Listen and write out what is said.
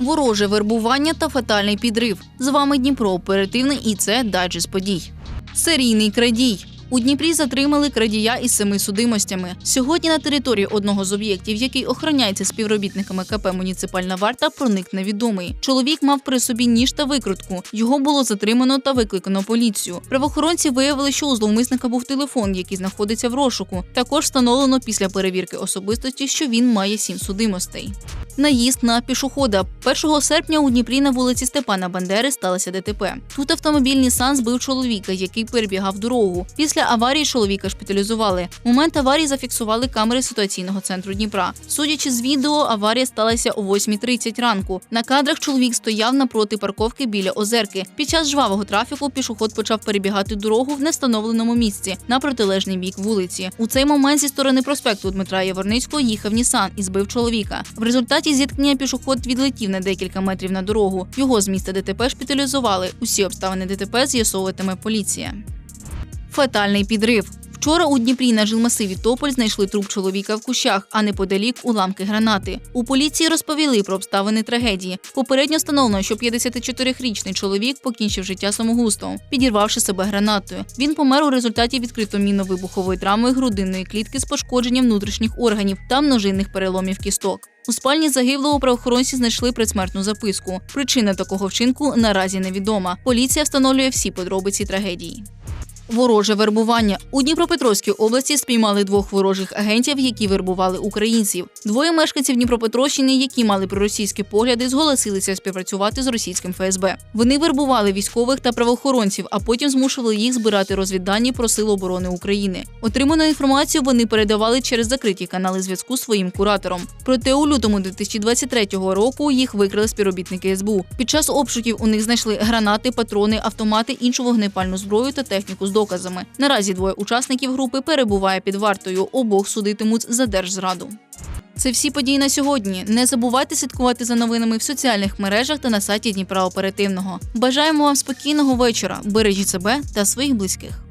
Вороже вербування та фатальний підрив. З вами Дніпро оперативний і це дайджест подій. Серійний крадій. У Дніпрі затримали крадія із семи судимостями. Сьогодні на території одного з об'єктів, який охороняється співробітниками КП Муніципальна варта, проник невідомий. Чоловік мав при собі ніж та викрутку. Його було затримано та викликано поліцію. Правоохоронці виявили, що у зловмисника був телефон, який знаходиться в розшуку. Також встановлено після перевірки особистості, що він має сім судимостей. Наїзд на пішохода 1 серпня у Дніпрі на вулиці Степана Бандери сталося ДТП. Тут автомобіль Нісан збив чоловіка, який перебігав дорогу. Після аварії чоловіка шпиталізували. Момент аварії зафіксували камери ситуаційного центру Дніпра. Судячи з відео, аварія сталася о 8.30 ранку. На кадрах чоловік стояв напроти парковки біля озерки. Під час жвавого трафіку пішоход почав перебігати дорогу в невстановленому місці на протилежний бік вулиці. У цей момент зі сторони проспекту Дмитра Яворницького їхав Нісан і збив чоловіка. В результаті зіткнення пішоход відлетів на декілька метрів на дорогу. Його з місця ДТП шпиталізували. Усі обставини ДТП з'ясовуватиме поліція. Фатальний підрив. Вчора у Дніпрі на жилмасиві Тополь знайшли труп чоловіка в кущах, а неподалік уламки гранати. У поліції розповіли про обставини трагедії. Попередньо встановлено, що 54-річний чоловік покінчив життя самогустом, підірвавши себе гранатою. Він помер у результаті відкрито мінно-вибухової травми грудинної клітки з пошкодженням внутрішніх органів та множинних переломів кісток. У спальні загиблого правоохоронці знайшли предсмертну записку. Причина такого вчинку наразі невідома. Поліція встановлює всі подробиці трагедії. Вороже вербування у Дніпропетровській області спіймали двох ворожих агентів, які вербували українців. Двоє мешканців Дніпропетровщини, які мали проросійські погляди, зголосилися співпрацювати з російським ФСБ. Вони вербували військових та правоохоронців, а потім змушували їх збирати розвіддані про сили оборони України. Отриману інформацію вони передавали через закриті канали зв'язку своїм куратором. Проте у лютому 2023 року їх викрили співробітники СБУ. Під час обшуків у них знайшли гранати, патрони, автомати, іншу вогнепальну зброю та техніку з доказами. Наразі двоє учасників групи перебуває під вартою. Обох судитимуть за держзраду. Це всі події на сьогодні. Не забувайте слідкувати за новинами в соціальних мережах та на сайті Дніпра Оперативного. Бажаємо вам спокійного вечора. Бережіть себе та своїх близьких.